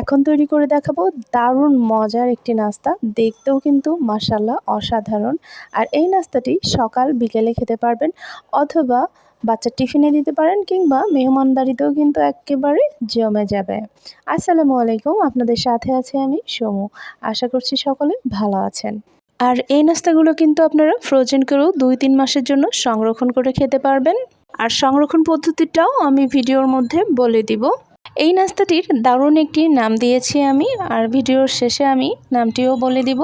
এখন তৈরি করে দেখাবো দারুণ মজার একটি নাস্তা। দেখতেও কিন্তু মাসাল্লাহ অসাধারণ। আর এই নাস্তাটি সকাল বিকেলে খেতে পারবেন অথবা বাচ্চার টিফিনে দিতে পারেন কিংবা মেহমানদারিতেও কিন্তু একেবারে জমে যাবে। আসসালামু আলাইকুম, আপনাদের সাথে আছি আমি সমু। আশা করছি সকলে ভালো আছেন। আর এই নাস্তাগুলো কিন্তু আপনারা ফ্রোজেন করেও দুই তিন মাসের জন্য সংরক্ষণ করে খেতে পারবেন। আর সংরক্ষণ পদ্ধতিটাও আমি ভিডিওর মধ্যে বলে দিব। এই নাস্তাটির দারুণ একটি নাম দিয়েছি আমি, আর ভিডিওর শেষে আমি নামটিও বলে দিব।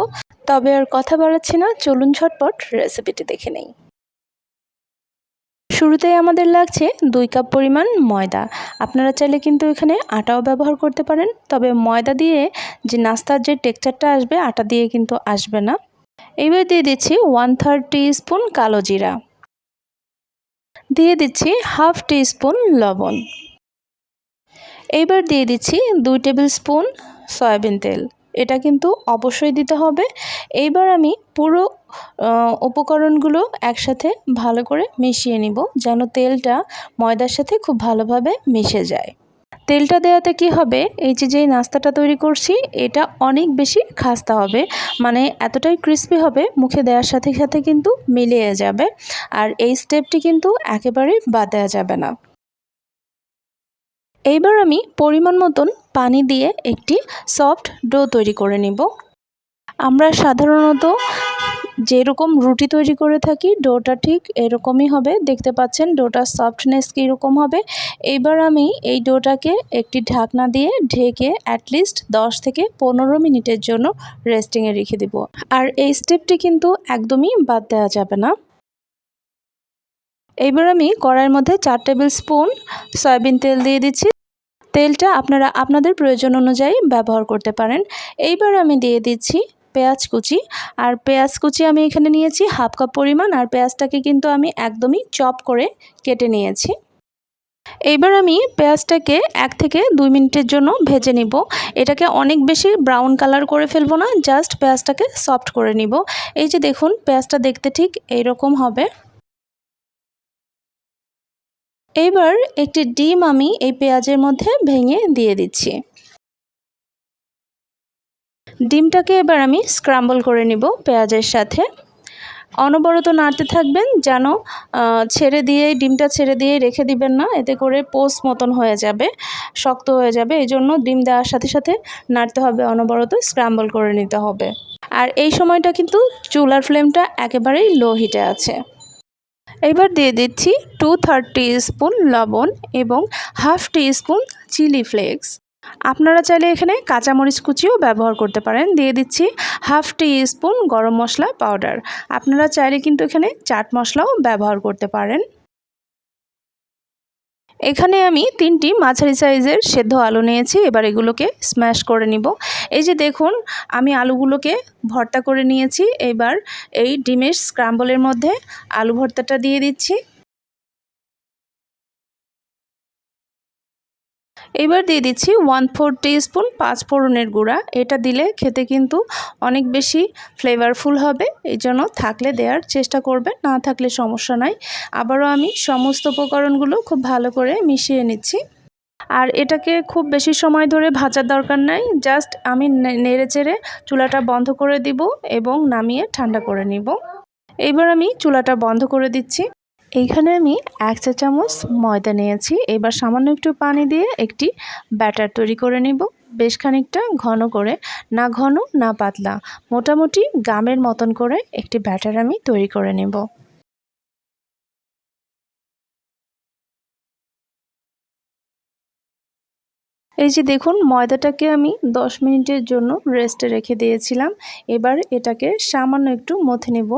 তবে আর কথা বাড়াচ্ছি না, চলুন ঝটপট রেসিপিটি দেখে নেই। শুরুতেই আমাদের লাগছে দুই কাপ পরিমাণ ময়দা। আপনারা চাইলে কিন্তু এখানে আটাও ব্যবহার করতে পারেন, তবে ময়দা দিয়ে যে নাস্তার যে টেক্সচারটা আসবে, আটা দিয়ে কিন্তু আসবে না। এইবার দিয়ে দিচ্ছি ওয়ান থার্ড স্পুন কালো জিরা। দিয়ে দিচ্ছি হাফ টি স্পুন লবণ। এইবার দিয়ে দিচ্ছি দুই টেবিল স্পুন সয়াবিন তেল। এটা কিন্তু অবশ্যই দিতে হবে। এইবার আমি পুরো উপকরণগুলো একসাথে ভালো করে মিশিয়ে নিব যেন তেলটা ময়দার সাথে খুব ভালোভাবে মিশে যায়। তেলটা দেওয়াতে কি হবে? এই যে যেই নাস্তাটা তৈরি করছি, এটা অনেক বেশি খাস্তা হবে। মানে এতটাই ক্রিস্পি হবে, মুখে দেওয়ার সাথে সাথে কিন্তু মিলিয়ে যাবে। আর এই স্টেপটি কিন্তু একেবারেই বাদ দেওয়া যাবে না। এইবার আমি পরিমাণ মতন পানি দিয়ে একটি সফট ডো তৈরি করে নিব। আমরা সাধারণত যেরকম রুটি তৈরি করে থাকি, ডোটা ঠিক এরকমই হবে। দেখতে পাচ্ছেন, ডোটার সফটনেস কীরকম হবে। এইবার আমি এই ডোটাকে একটি ঢাকনা দিয়ে ঢেকে অ্যাটলিস্ট দশ থেকে পনেরো মিনিটের জন্য রেস্টিংয়ে রেখে দেব। আর এই স্টেপটি কিন্তু একদমই বাদ দেওয়া যাবে না। এইবার আমি কড়াইয়ের মধ্যে চার টেবিল স্পুন সয়াবিন তেল দিয়ে দিচ্ছি। তেলটা আপনারা আপনাদের প্রয়োজন অনুযায়ী ব্যবহার করতে পারেন। এইবার আমি দিয়ে দিচ্ছি পেঁয়াজ কুচি। আর পেঁয়াজ কুচি আমি এখানে নিয়েছি হাফ কাপ পরিমাণ। আর পেঁয়াজটাকে কিন্তু আমি একদমই চপ করে কেটে নিয়েছি। এইবার আমি পেঁয়াজটাকে এক থেকে দুই মিনিটের জন্য ভেজে নিব। এটাকে অনেক বেশি ব্রাউন কালার করে ফেলব না, জাস্ট পেঁয়াজটাকে সফট করে নিব। এই যে দেখুন, পেঁয়াজটা দেখতে ঠিক এইরকম হবে। এইবার একটি ডিম আমি এই পেঁয়াজের মধ্যে ভেঙে দিয়ে দিচ্ছি। ডিমটাকে এবার আমি স্ক্রাম্বল করে নিব পেঁয়াজের সাথে। অনবরত নাড়তে থাকবেন যেন ছেড়ে দিয়ে ডিমটা ছেড়ে দিয়ে রেখে দিবেন না, এতে করে পোস্ট মতন হয়ে যাবে, শক্ত হয়ে যাবে। এই জন্য ডিম দেওয়ার সাথে সাথে নাড়তে হবে, অনবরত স্ক্রাম্বল করে নিতে হবে। আর এই সময়টা কিন্তু চুলার ফ্লেমটা একেবারেই লো হিটে আছে। এবার দিয়ে দিচ্ছি টু থার্টি স্পুন লবণ এবং half tea spoon chilli flakes আপনারা চাইলে এখানে কাঁচামরিচ কুচিও ব্যবহার করতে পারেন। দিয়ে দিচ্ছি হাফ টি স্পুন গরম মশলা পাউডার আপনারা চাইলে কিন্তু এখানে চাট মশলাও ব্যবহার করতে পারেন। এখানে আমি তিনটি মাঝারি সাইজের সেদ্ধ আলু নিয়েছি, এবার এগুলোকে স্ম্যাশ করে নিব। এই যে দেখুন, আমি আলুগুলোকে ভর্তা করে নিয়েছি, এবার এই ডিমের স্ক্রাম্বলের মধ্যে আলু ভর্তাটা দিয়ে দিচ্ছি। এবার দিয়ে দিচ্ছি ওয়ান ফোর স্পুন পাঁচ ফোড়নের গুঁড়া। এটা দিলে খেতে কিন্তু অনেক বেশি ফ্লেভারফুল হবে, এই জন্য থাকলে দেওয়ার চেষ্টা করবেন, না থাকলে সমস্যা নাই। আবারও আমি সমস্ত উপকরণগুলো খুব ভালো করে মিশিয়ে নিচ্ছি। আর এটাকে খুব বেশি সময় ধরে ভাজার দরকার নাই, জাস্ট আমি নেড়ে চেড়ে চুলাটা বন্ধ করে দিব এবং নামিয়ে ঠান্ডা করে নিব। এইবার আমি চুলাটা বন্ধ করে দিচ্ছি। এইখানে আমি এক চা চামচ ময়দা নিয়েছি। এবার সামান্য একটু পানি দিয়ে একটি ব্যাটার তৈরি করে নেব। বেশ খানিকটা ঘন করে, না ঘন, না পাতলা। মোটামুটি গামের মতন করে একটি ব্যাটার আমি তৈরি করে নেব। এই যে দেখুন, ময়দাটাকে আমি 10 মিনিটের জন্য রেস্টে রেখে দিয়েছিলাম। এবার এটাকে সামান্য একটু মথে নেব।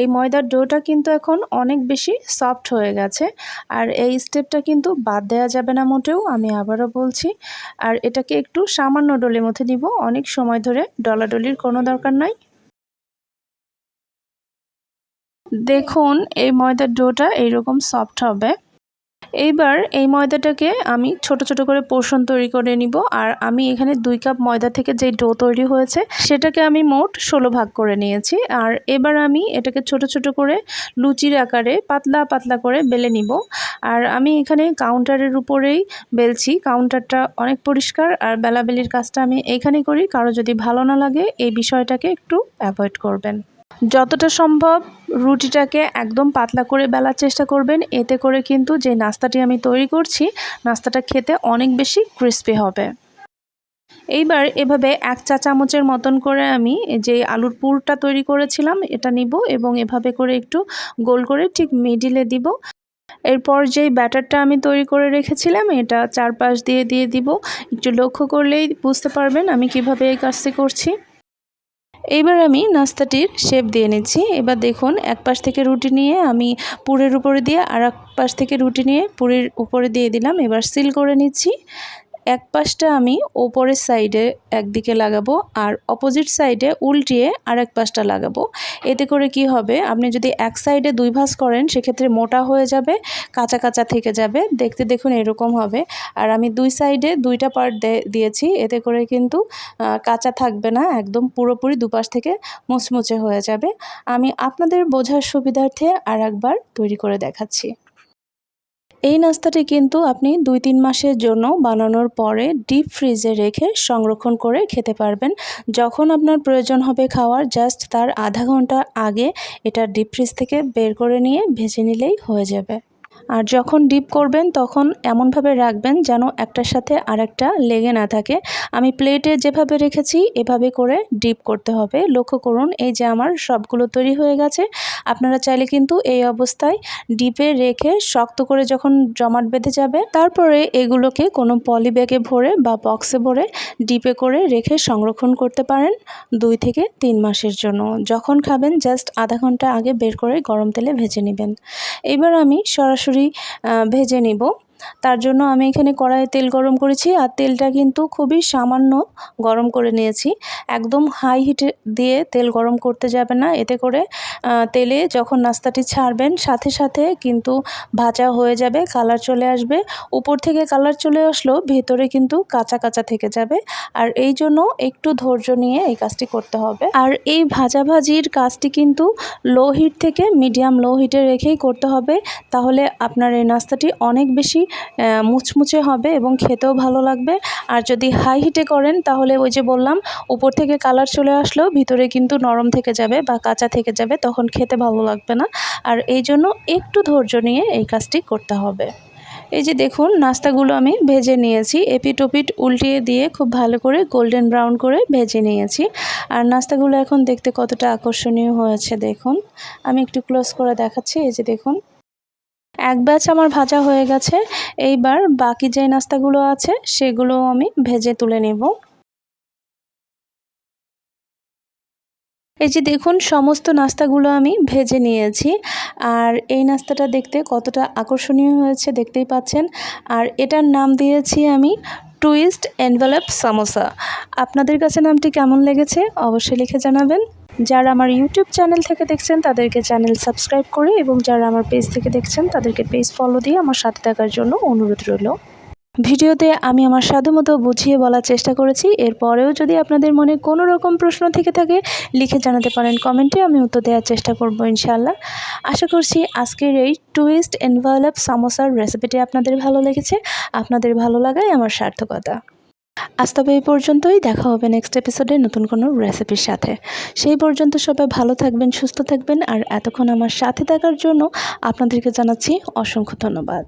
এই ময়দার ডোটা কিন্তু এখন অনেক বেশি সফট হয়ে গেছে। আর এই স্টেপটা কিন্তু বাদ দেওয়া যাবে না মোটেও, আমি আবারও বলছি। আর এটাকে একটু সামান্য ডলে মথে নিব। অনেক সময় ধরে ডলাডলির কোনো দরকার নাই। দেখুন, এই ময়দার ডোটা এইরকম সফট হবে। এইবার এই ময়দাটাকে আমি ছোট ছোট করে পোর্শন তৈরি করে নিব। আর আমি এখানে দুই কাপ ময়দা থেকে যে ডো তৈরি হয়েছে, সেটাকে আমি মোট ষোলো ভাগ করে নিয়েছি। আর এবার আমি এটাকে ছোট ছোট করে লুচির আকারে পাতলা পাতলা করে বেলে নিব। আর আমি এখানে কাউন্টারের উপরেই বেলছি। কাউন্টারটা অনেক পরিষ্কার আর বেলাবেলির কাজটা আমি এখানে করি। কারও যদি ভালো না লাগে, এই বিষয়টাকে একটু অ্যাভয়েড করবেন। যতটা সম্ভব রুটিটাকে একদম পাতলা করে বেলার চেষ্টা করবেন। এতে করে কিন্তু যে নাস্তাটি আমি তৈরি করছি, নাস্তাটা খেতে অনেক বেশি ক্রিস্পি হবে। এইবার এভাবে এক চা চামচের মতন করে আমি যে আলুর পুরটা তৈরি করেছিলাম, এটা নিব এবং এভাবে করে একটু গোল করে ঠিক মিডিলে দিব। এরপর যেই ব্যাটারটা আমি তৈরি করে রেখেছিলাম, এটা চারপাশ দিয়ে দিয়ে দিব। একটু লক্ষ্য করলেই বুঝতে পারবেন আমি কীভাবে এই কাজটি করছি। এইবার আমি নাস্তাটির শেপ দিয়ে নিচ্ছি। এবার দেখুন, এক পাশ থেকে রুটি নিয়ে আমি পুরের উপরে দিয়ে আর এক পাশ থেকে রুটি নিয়ে পুরের উপরে দিয়ে দিলাম। এবার সিল করে নিচ্ছি। এক পাশটা আমি ওপরের সাইডে একদিকে লাগাবো আর অপোজিট সাইডে উল্টিয়ে আর এক পাশটা লাগাবো। এতে করে কি হবে? আপনি যদি এক সাইডে দুই ভাঁজ করেন, সেক্ষেত্রে মোটা হয়ে যাবে, কাঁচা কাঁচা থেকে যাবে। দেখতে দেখুন এরকম হবে। আর আমি দুই সাইডে দুইটা পার্ট দিয়েছি। এতে করে কিন্তু কাঁচা থাকবে না, একদম পুরোপুরি দুপাশ থেকে মুচমুচে হয়ে যাবে। আমি আপনাদের বোঝার সুবিধার্থে আর একবার তৈরি করে দেখাচ্ছি। এই নাস্তাটি কিন্তু আপনি দুই তিন মাসের জন্য বানানোর পরে ডিপ ফ্রিজে রেখে সংরক্ষণ করে খেতে পারবেন। যখন আপনার প্রয়োজন হবে খাওয়ার জাস্ট তার আধা ঘণ্টা আগে এটা ডিপ ফ্রিজ থেকে বের করে নিয়ে ভেজে নিলেই হয়ে যাবে। আর যখন ডিপ করবেন তখন এমনভাবে রাখবেন যেন একটার সাথে আরেকটা লেগে না থাকে। আমি প্লেটে যেভাবে রেখেছি, এভাবে করে ডিপ করতে হবে। লক্ষ্য করুন, এই যে আমার সবগুলো তৈরি হয়ে গেছে। আপনারা চাইলে কিন্তু এই অবস্থায় ডিপে রেখে শক্ত করে যখন জমাট বেঁধে যাবে, তারপরে এগুলোকে কোনো পলি ব্যাগে ভরে বা বক্সে ভরে ডিপে করে রেখে সংরক্ষণ করতে পারেন দুই থেকে তিন মাসের জন্য। যখন খাবেন, জাস্ট আধা ঘণ্টা আগে বের করে গরম তেলে ভেজে নেবেন। এবার আমি সরাসরি সরাসরি ভেজে নিব। তার জন্য আমি এখানে কড়াইয়ে তেল গরম করেছি আর তেলটা কিন্তু খুবই সামান্য গরম করে নিয়েছি। একদম হাই হিটে দিয়ে তেল গরম করতে যাবে না। এতে করে তেলে যখন নাস্তাটি ছাড়বেন, সাথে সাথে কিন্তু ভাজা হয়ে যাবে কালার চলে আসবে। উপর থেকে কালার চলে আসলো, ভেতরে কিন্তু কাঁচা কাঁচা থেকে যাবে। আর এই জন্য একটু ধৈর্য নিয়ে এই কাজটি করতে হবে। আর এই ভাজাভাজির কাজটি কিন্তু লো হিট থেকে মিডিয়াম লো হিটে রেখেই করতে হবে। তাহলে আপনার এই নাস্তাটি অনেক বেশি মুচমুচে হবে এবং খেতেও ভালো লাগবে। আর যদি হাই হিটে করেন, তাহলে ওই যে বললাম, উপর থেকে কালার চলে আসলেও ভিতরে কিন্তু নরম থেকে যাবে বা কাঁচা থেকে যাবে, তখন খেতে ভালো লাগবে না। আর এই জন্য একটু ধৈর্য নিয়ে এই কাজটি করতে হবে। এই যে দেখুন, নাস্তাগুলো আমি ভেজে নিয়েছি। এপিট ওপিট উল্টিয়ে দিয়ে খুব ভালো করে গোল্ডেন ব্রাউন করে ভেজে নিয়েছি। আর নাস্তাগুলো এখন দেখতে কতটা আকর্ষণীয় হয়েছে, দেখুন। আমি একটু ক্লোজ করে দেখাচ্ছি। এই যে দেখুন এক ব্যাচ আমার ভাজা হয়ে গেছে। এইবার বাকি যে নাস্তাগুলো আছে সেগুলো আমি ভেজে তুলে নেব। এই যে দেখুন, সমস্ত নাস্তাগুলো আমি ভেজে নিয়েছি। আর এই নাস্তাটা দেখতে কতটা আকর্ষণীয় হয়েছে দেখতেই পাচ্ছেন। আর এটার নাম দিয়েছি আমি টুইস্ট এনভেলপ সামোসা। আপনাদের কাছে নামটি কেমন লেগেছে অবশ্যই লিখে জানাবেন। যারা আমার ইউটিউব চ্যানেল থেকে দেখছেন, তাদেরকে চ্যানেল সাবস্ক্রাইব করে এবং যারা আমার পেজ থেকে দেখছেন, তাদেরকে পেজ ফলো দিয়ে আমার সাথে থাকার জন্য অনুরোধ রইল। ভিডিওতে আমি আমার সাধ্যমতো বুঝিয়ে বলার চেষ্টা করেছি। এরপরেও যদি আপনাদের মনে কোনো রকম প্রশ্ন থেকে থাকে, লিখে জানাতে পারেন কমেন্টে, আমি উত্তর দেওয়ার চেষ্টা করব ইনশাল্লাহ আশা করছি আজকের এই টুইস্ট এনভালপ সামোসার রেসিপিটি আপনাদের ভালো লেগেছে। আপনাদের ভালো লাগাই আমার সার্থকতা। আজ তবে এই পর্যন্তই। দেখা হবে নেক্সট এপিসোডে নতুন কোনো রেসিপির সাথে। সেই পর্যন্ত সবাই ভালো থাকবেন, সুস্থ থাকবেন। আর এতক্ষণ আমার সাথে থাকার জন্য আপনাদেরকে জানাচ্ছি অসংখ্য ধন্যবাদ।